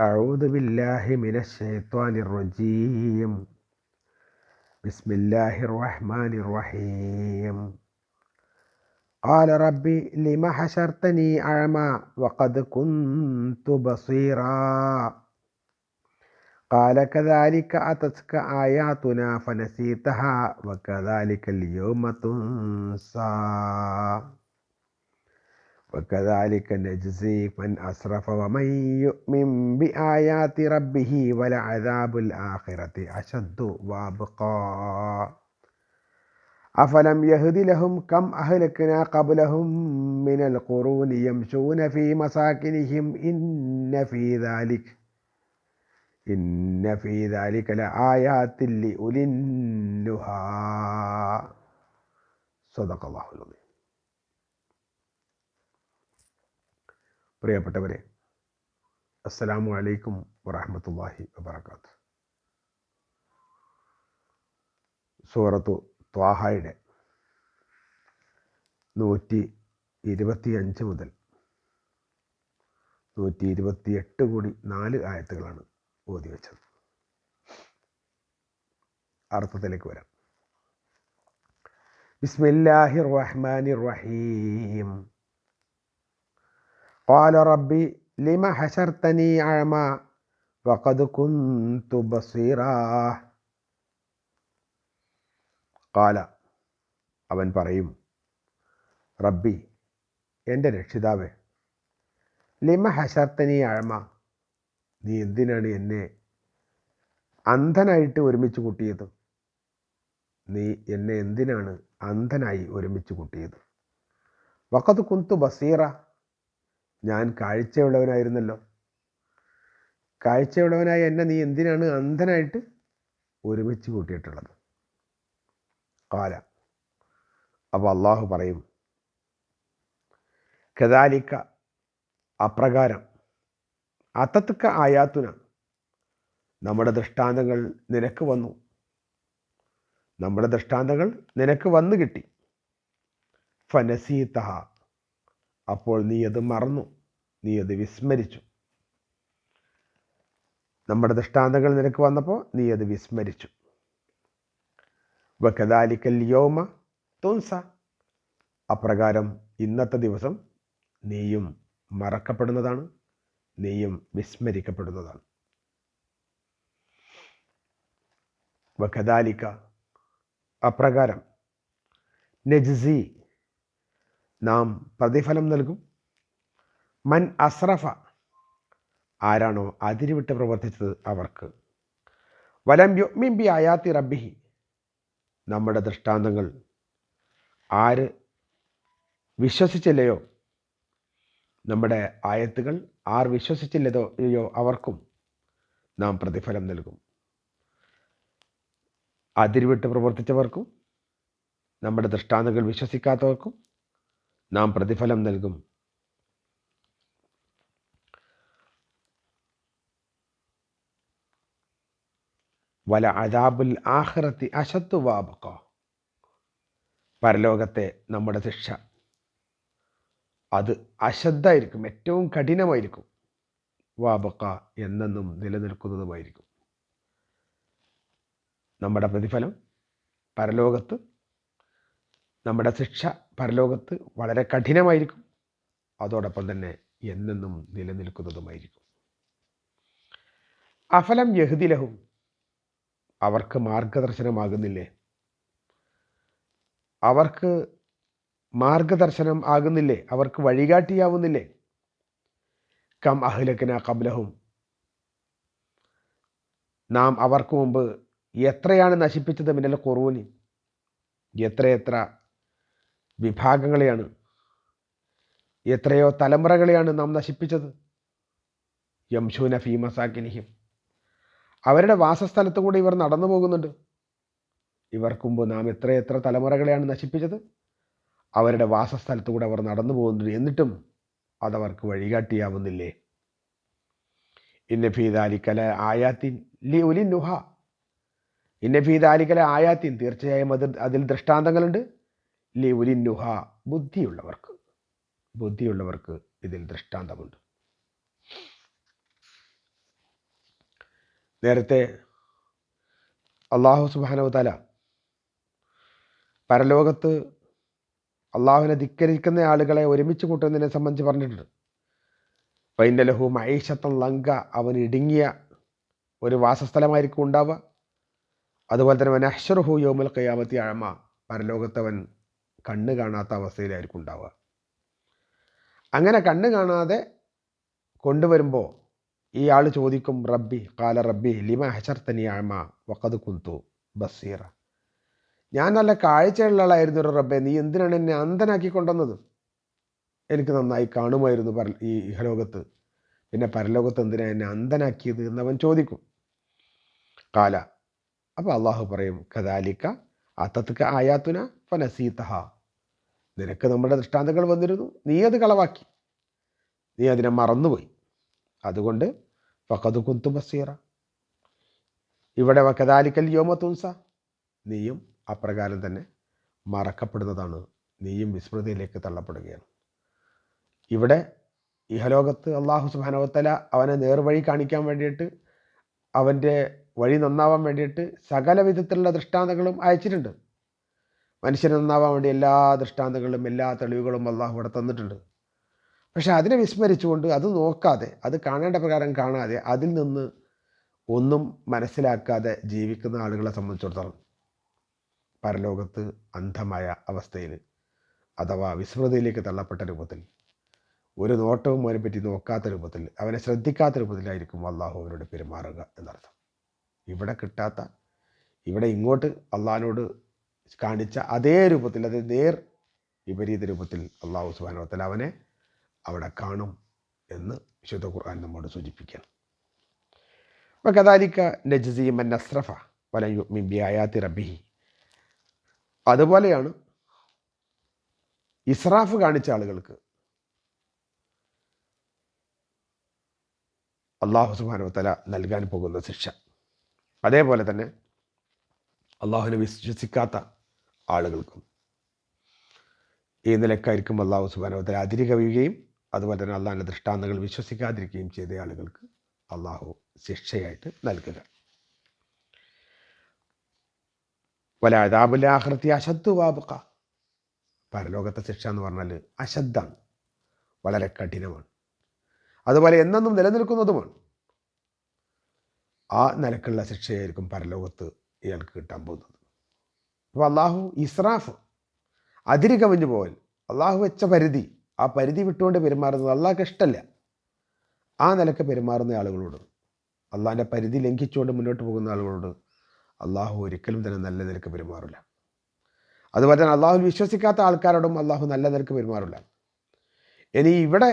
أعوذ بالله من الشيطان الرجيم. بسم الله الرحمن الرحيم. قال ربي لم حشرتني أعمى وقد كنت بصيرا. قال كذلك أتتك آياتنا فنسيتها وكذلك اليوم تنسى. وكذلك نجزي من أسرف ومن يؤمن بآيات ربه ولعذاب الآخرة أشد وأبقى. أفلم يهد لهم كم أهلكنا قبلهم من القرون يمشون في مساكنهم إن في ذلك إن في ذلك لآيات لأولي النهى. صدق الله العظيم. പ്രിയപ്പെട്ടവരെ അസ്സലാമു അലൈക്കും വറഹമത്തല്ലാഹി വബർക്കാത്ത് സൂറത്തു ത്വാഹയുടെ നൂറ്റി ഇരുപത്തി അഞ്ച് മുതൽ നൂറ്റി ഇരുപത്തി എട്ട് കൂടി നാല് ആയത്തുകളാണ് ഓതി വെച്ചത്. അർത്ഥത്തിലേക്ക് വരാം. ബിസ്മില്ലാഹിർ റഹ്മാനിർ റഹീം. قال ربي لم حشرتني أعمى وقد كنت بصيرا قال അവൻ പറയും റബ്ബി എൻ്റെ രക്ഷിതാവേ ലിമ ഹഷർത്തനി അഴമ നീ എന്തിനാണ് എന്നെ അന്ധനായിട്ട് ഒരുമിച്ച് കൂട്ടിയത് നീ എന്നെ എന്തിനാണ് അന്ധനായി ഒരുമിച്ച് കൂട്ടിയത് വക്കത്ത് കുന്തു ബസീറ ഞാൻ കാഴ്ചയുള്ളവനായിരുന്നല്ലോ. കാഴ്ചയുള്ളവനായ എന്നെ നീ എന്തിനാണ് അന്ധനായിട്ട് ഒരുമിച്ച് കൂട്ടിയിട്ടുള്ളത്? കാല അപ്പോൾ അള്ളാഹു പറയും കദാലിക്ക അപ്രകാരം അത്തത്തുക്ക ആയാത്തുന നമ്മുടെ ദൃഷ്ടാന്തങ്ങൾ നിനക്ക് വന്നു. നമ്മുടെ ദൃഷ്ടാന്തങ്ങൾ നിനക്ക് വന്നു കിട്ടി. ഫനസീത്തഹ അപ്പോൾ നീ അത് മറന്നു. നീ അത് വിസ്മരിച്ചു. നമ്മുടെ ദൃഷ്ടാന്തങ്ങൾ നിനക്ക് വന്നപ്പോൾ നീ അത് വിസ്മരിച്ചു. വക്കദാലിക്കൽ യോമ തുൻസ. അപ്രകാരം ഇന്നത്തെ ദിവസം നീയും മറക്കപ്പെടുന്നതാണ് നീയും വിസ്മരിക്കപ്പെടുന്നതാണ്. വഖദാലിക്ക അപ്രകാരം നജ്സി നാം പ്രതിഫലം നൽകും. മൻ അസ്രഫ. ആരാണോ അതിരുവിട്ട് പ്രവർത്തിച്ചത് അവർക്ക്. വലം യുമിംബി ആയാത്തി റബ്ബിഹി. നമ്മുടെ ദൃഷ്ടാന്തങ്ങൾ. ആര് വിശ്വസിച്ചില്ലയോ? നമ്മുടെ ആയത്തുകൾ ആർ വിശ്വസിച്ചില്ലതോയോ അവർക്കും നാം പ്രതിഫലം നൽകും. അതിരുവിട്ട് പ്രവർത്തിച്ചവർക്കും നമ്മുടെ ദൃഷ്ടാന്തങ്ങൾ വിശ്വസിക്കാത്തവർക്കും നാം പ്രതിഫലം നൽകും. വല അദാബുൽ ആഹ്റത്തി അശത്തു വാബക്കോ പരലോകത്തെ നമ്മുടെ ശിക്ഷ. അത് അശദ്ധായിരിക്കും ഏറ്റവും കഠിനമായിരിക്കും. വാബക്ക എന്നെന്നും നിലനിൽക്കുന്നതുമായിരിക്കും. നമ്മുടെ പ്രതിഫലം പരലോകത്ത്. നമ്മുടെ ശിക്ഷ പരലോകത്ത് വളരെ കഠിനമായിരിക്കും. അതോടൊപ്പം തന്നെ എന്നെന്നും നിലനിൽക്കുന്നതുമായിരിക്കും. അഫലം യഹുദിലഹും അവർക്ക് മാർഗദർശനമാകുന്നില്ലേ? അവർക്ക് മാർഗദർശനം ആകുന്നില്ലേ? അവർക്ക് വഴികാട്ടിയാവുന്നില്ലേ? കം അഹ്ലക്കിന കബലഹും നാം അവർക്ക് മുമ്പ് എത്രയാണ് നശിപ്പിച്ചത് മിന്നൽ കുറവിന് എത്രയെത്ര വിഭാഗങ്ങളെയാണ്? എത്രയോ തലമുറകളെയാണ് നാം നശിപ്പിച്ചത്? യംശൂന ഫീമസാക്കിനിഹിം അവരുടെ വാസസ്ഥലത്ത് കൂടെ ഇവർ നടന്നു പോകുന്നുണ്ട്. ഇവർക്ക് മുമ്പ് നാം എത്രയെത്ര തലമുറകളെയാണ് നശിപ്പിച്ചത്. അവരുടെ വാസസ്ഥലത്ത് കൂടെ അവർ നടന്നു പോകുന്നുണ്ട് എന്നിട്ടും അതവർക്ക് വഴികാട്ടിയാവുന്നില്ലേ? ഇന്ന ഫീദാലിക്കല ആയാത്തിൻ ലി ഒലി നുഹ ഇന്ന ഫീദാലിക്കല ആയാത്തിൻ തീർച്ചയായും അതിൽ അതിൽ ദൃഷ്ടാന്തങ്ങളുണ്ട്. ലി ഒലി നുഹ ബുദ്ധിയുള്ളവർക്ക്. ബുദ്ധിയുള്ളവർക്ക് ഇതിൽ ദൃഷ്ടാന്തമുണ്ട്. നേരത്തെ അള്ളാഹു സുബാനവതാല പരലോകത്ത് അള്ളാഹുവിനെ ധിക്കരിക്കുന്ന ആളുകളെ ഒരുമിച്ച് കൂട്ടുന്നതിനെ സംബന്ധിച്ച് പറഞ്ഞിട്ടുണ്ട്. പൈന്റെ ലഹു മൈഷത്തൻ ലങ്ക അവൻ ഇടുങ്ങിയ ഒരു വാസസ്ഥലമായിരിക്കും ഉണ്ടാവുക. അതുപോലെ തന്നെ അവൻ അഷറുഹു യോമൽ കയ്യാമത്തി അഴമ പരലോകത്തവൻ കണ്ണ് കാണാത്ത അവസ്ഥയിലായിരിക്കും ഉണ്ടാവുക. അങ്ങനെ കണ്ണ് കാണാതെ കൊണ്ടുവരുമ്പോൾ ഈ ആൾ ചോദിക്കും റബ്ബി കാല റബ്ബി ലിമ ഹഷർത്തനി അഴമ വക്കത് കുന്തു ബസീറ? ഞാൻ നല്ല കാഴ്ചയുള്ള ആളായിരുന്നു ഒരു റബ്ബെ നീ എന്തിനാണ് എന്നെ അന്ധനാക്കി കൊണ്ടുവന്നത് എനിക്ക് നന്നായി കാണുമായിരുന്നു പര ഈ ഇഹലോകത്ത്. പിന്നെ പരലോകത്ത് എന്തിനാണ് എന്നെ അന്ധനാക്കിയത് അവൻ ചോദിക്കും. കാല അപ്പോൾ അള്ളാഹു പറയും കദാലിക്ക അത്തത്ക ആയാത്തുന ഫനസീതഹ. നിനക്ക് നമ്മുടെ ദൃഷ്ടാന്തങ്ങൾ വന്നിരുന്നു. നീ അത് കളവാക്കി. നീ അതിനെ മറന്നുപോയി. അതുകൊണ്ട് ഫക്കത് കുന്തു ബസീറ ഇവിടെ വക്കതാലിക്കൽ യോമത്തുൻസ നീയും അപ്രകാരം തന്നെ മറക്കപ്പെടുന്നതാണ്. നീയും വിസ്മൃതിയിലേക്ക് തള്ളപ്പെടുകയാണ്. ഇവിടെ ഇഹലോകത്ത് അള്ളാഹു സുബാനവത്തല അവനെ നേർവഴി കാണിക്കാൻ വേണ്ടിയിട്ട് അവന്റെ വഴി നന്നാവാൻ വേണ്ടിയിട്ട് സകല വിധത്തിലുള്ള ദൃഷ്ടാന്തങ്ങളും അയച്ചിട്ടുണ്ട്. മനുഷ്യൻ നന്നാവാൻ വേണ്ടി എല്ലാ ദൃഷ്ടാന്തങ്ങളും എല്ലാ തെളിവുകളും അള്ളാഹു ഇവിടെ തന്നിട്ടുണ്ട്. പക്ഷെ അതിനെ വിസ്മരിച്ചുകൊണ്ട് അത് നോക്കാതെ അത് കാണേണ്ട പ്രകാരം കാണാതെ അതിൽ നിന്ന് ഒന്നും മനസ്സിലാക്കാതെ ജീവിക്കുന്ന ആളുകളെ സംബന്ധിച്ചിടത്തോളം പരലോകത്ത് അന്ധമായ അവസ്ഥയിൽ അഥവാ വിസ്മൃതിയിലേക്ക് തള്ളപ്പെട്ട രൂപത്തിൽ ഒരു നോട്ടവും അവനെ പറ്റി നോക്കാത്ത രൂപത്തിൽ അവനെ ശ്രദ്ധിക്കാത്ത രൂപത്തിലായിരിക്കും അള്ളാഹു അവനോട് പെരുമാറുക എന്നർത്ഥം. ഇവിടെ കിട്ടാത്ത ഇവിടെ ഇങ്ങോട്ട് അള്ളാഹിനോട് കാണിച്ച അതേ രൂപത്തിൽ അതേ നേർ വിപരീത രൂപത്തിൽ അള്ളാഹു സുബാനോത്തൽ അവനെ അവിടെ കാണും എന്ന് വിശുദ്ധ ഖുർആൻ നമ്മോട് സൂചിപ്പിക്കണം അപ്പം കദാലിക്ക നജസീമൻ നസ്രഫ വല മിബി ആയാത്തി റബിഹി അതുപോലെയാണ് ഇസ്രാഫ് കാണിച്ച ആളുകൾക്ക് അള്ളാഹു സുബാനുവത്തല നൽകാൻ പോകുന്ന ശിക്ഷ. അതേപോലെ തന്നെ അള്ളാഹുവിനെ വിശ്വസിക്കാത്ത ആളുകൾക്കും ഈ നിലക്കായിരിക്കും അള്ളാഹു സുബാനുവത്തല അതിരി കവിയുകയും അതുപോലെ തന്നെ അള്ളാഹിന്റെ ദൃഷ്ടാന്തങ്ങൾ വിശ്വസിക്കാതിരിക്കുകയും ചെയ്ത ആളുകൾക്ക് അള്ളാഹു ശിക്ഷയായിട്ട് നൽകുക. വല അതാബുലാഹൃത്തി അശദ്ദു വാബുക്ക പരലോകത്തെ ശിക്ഷ എന്ന് പറഞ്ഞാൽ അശദ്ധാണ് വളരെ കഠിനമാണ്. അതുപോലെ എന്നെന്നും നിലനിൽക്കുന്നതുമാണ്. ആ നിലക്കുള്ള ശിക്ഷയായിരിക്കും പരലോകത്ത് ഇയാൾക്ക് കിട്ടാൻ പോകുന്നത്. അപ്പോൾ അള്ളാഹു ഇസ്രാഫ് അതിരി കവിഞ്ഞു പോകൽ അള്ളാഹു വെച്ച പരിധി ആ പരിധി വിട്ടുകൊണ്ട് പെരുമാറുന്നത് അള്ളാഹ്ക്ക് ഇഷ്ടമല്ല ആ നിലയ്ക്ക് പെരുമാറുന്ന ആളുകളോട് അള്ളാഹിന്റെ പരിധി ലംഘിച്ചുകൊണ്ട് മുന്നോട്ട് പോകുന്ന ആളുകളോട് അള്ളാഹു ഒരിക്കലും തന്നെ നല്ല നിലയ്ക്ക് പെരുമാറില്ല അതുപോലെ തന്നെ അള്ളാഹു വിശ്വസിക്കാത്ത ആൾക്കാരോടും അള്ളാഹു നല്ല നിലയ്ക്ക് പെരുമാറില്ല ഇനി ഇവിടെ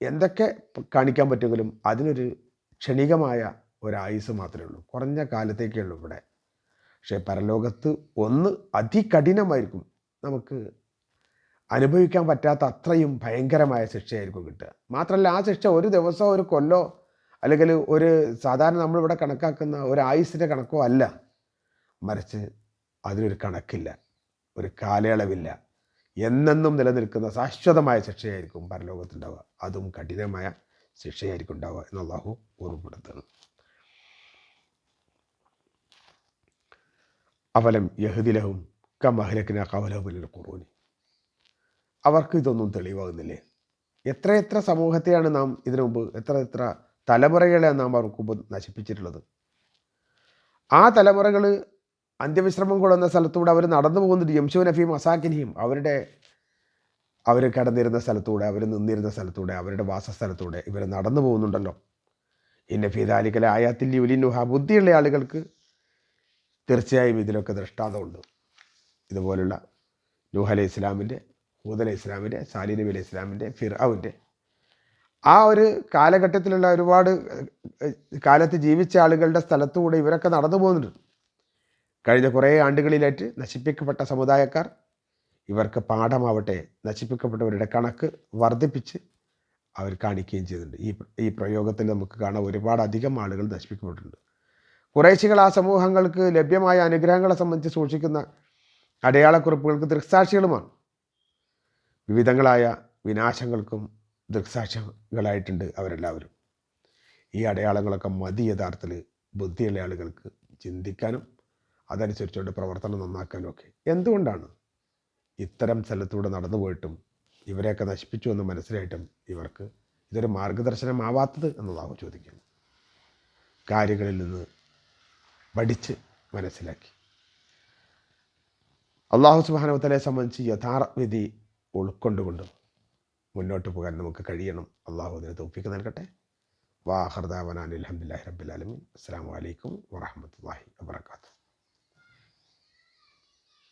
എന്തൊക്കെ കാണിക്കാൻ പറ്റുമെങ്കിലും അതിനൊരു ക്ഷണികമായ ഒരായുസ് മാത്രമേ ഉള്ളൂ. കുറഞ്ഞ കാലത്തേക്കേ ഉള്ളൂ ഇവിടെ. പക്ഷേ പരലോകത്ത് ഒന്ന് അതികഠിനമായിരിക്കും നമുക്ക് അനുഭവിക്കാൻ പറ്റാത്ത അത്രയും ഭയങ്കരമായ ശിക്ഷയായിരിക്കും കിട്ടുക. മാത്രമല്ല ആ ശിക്ഷ ഒരു ദിവസമോ ഒരു കൊല്ലോ അല്ലെങ്കിൽ ഒരു സാധാരണ നമ്മളിവിടെ കണക്കാക്കുന്ന ഒരു ആയുസിന്റെ കണക്കോ അല്ല. മറിച്ച് അതിനൊരു കണക്കില്ല ഒരു കാലയളവില്ല. എന്നെന്നും നിലനിൽക്കുന്ന ശാശ്വതമായ ശിക്ഷയായിരിക്കും പരലോകത്തുണ്ടാവുക. അതും കഠിനമായ ശിക്ഷയായിരിക്കും ഉണ്ടാവുക എന്നുള്ളാഹു ഓർമ്മപ്പെടുത്തുന്നത് ഓർമ്മപ്പെടുത്തുന്നു. അവലം യഹുദിലഹും കമഹലക്കിന കവലഹുബിലെ കുറൂനി അവർക്ക് ഇതൊന്നും തെളിവാകുന്നില്ലേ? എത്ര സമൂഹത്തെയാണ് നാം ഇതിനു മുമ്പ് എത്ര എത്ര തലമുറകളെയാണ് നാം അവർക്ക് മുമ്പ് നശിപ്പിച്ചിട്ടുള്ളത്? ആ തലമുറകൾ അന്ത്യവിശ്രമം കൊള്ളുന്ന സ്ഥലത്തൂടെ അവർ നടന്നു പോകുന്നുണ്ട് യംശു നഫീം അസാക്കിനിയും അവരുടെ അവർ കടന്നിരുന്ന സ്ഥലത്തൂടെ അവർ നിന്നിരുന്ന സ്ഥലത്തൂടെ അവരുടെ വാസസ്ഥലത്തൂടെ ഇവർ നടന്നു പോകുന്നുണ്ടല്ലോ. ഇന്ന ഫീതാലിക്കലെ ആയാത്തിൽ യുലിനുഹ ബുദ്ധിയുള്ള ആളുകൾക്ക് തീർച്ചയായും ഇതിലൊക്കെ ദൃഷ്ടാന്തമുണ്ട്. ഇതുപോലുള്ള നൂഹ് അലൈഹി ഇസ്ലാമിന്റെ ഹൂദ് അലൈഹി ഇസ്ലാമിന്റെ സാലി നബി അലൈഹി ഇസ്ലാമിന്റെ ഫിർഔന്റെ ആ ഒരു കാലഘട്ടത്തിലുള്ള ഒരുപാട് കാലത്ത് ജീവിച്ച ആളുകളുടെ സ്ഥലത്തുകൂടെ ഇവരൊക്കെ നടന്നു പോകുന്നുണ്ട്. കഴിഞ്ഞ കുറേ ആണ്ടുകളിലായിട്ട് നശിപ്പിക്കപ്പെട്ട സമുദായക്കാർ ഇവർക്ക് പാഠമാവട്ടെ നശിപ്പിക്കപ്പെട്ടവരുടെ കണക്ക് വർദ്ധിപ്പിച്ച് അവർ കാണിക്കുകയും ചെയ്തിട്ടുണ്ട്. ഈ ഈ പ്രയോഗത്തിൽ നമുക്ക് കാണാൻ ഒരുപാട് അധികം ആളുകൾ നശിപ്പിക്കപ്പെട്ടിട്ടുണ്ട്. കുറേശികൾ ആ സമൂഹങ്ങൾക്ക് ലഭ്യമായ അനുഗ്രഹങ്ങളെ സംബന്ധിച്ച് സൂക്ഷിക്കുന്ന അടയാളക്കുറിപ്പുകൾക്ക് ദൃക്സാക്ഷികളുമാണ്. വിവിധങ്ങളായ വിനാശങ്ങൾക്കും ദൃക്സാക്ഷികളായിട്ടുണ്ട് അവരെല്ലാവരും. ഈ അടയാളങ്ങളൊക്കെ മതി യഥാർത്ഥത്തിൽ ബുദ്ധിയുള്ള ആളുകൾക്ക് ചിന്തിക്കാനും അതനുസരിച്ചുകൊണ്ട് പ്രവർത്തനം നന്നാക്കാനും ഒക്കെ. എന്തുകൊണ്ടാണ്? ഇത്തരം സ്ഥലത്തൂടെ നടന്നു പോയിട്ടും ഇവരെയൊക്കെ നശിപ്പിച്ചു എന്ന് മനസ്സിലായിട്ടും ഇവർക്ക് ഇതൊരു മാർഗദർശനമാവാത്തത് എന്നതാവും ചോദിക്കുന്നത്? കാര്യങ്ങളിൽ നിന്ന് പഠിച്ച് മനസ്സിലാക്കി. അള്ളാഹു സുബാനവത്തലെ സംബന്ധിച്ച് യഥാർത്ഥവിധി ഉൾക്കൊണ്ടുകൊണ്ട് മുന്നോട്ട് പോകാൻ നമുക്ക് കഴിയണം. അള്ളാഹു അതിന് തോപ്പിക്ക് നൽകട്ടെ. വാഹർദാവനാൻ അലഹമുല്ലാ റബ്ബുലാലമീൻ അസ്സാം വലൈക്കും വാഹമത്തല്ലാഹി വാബർക്കാത്തു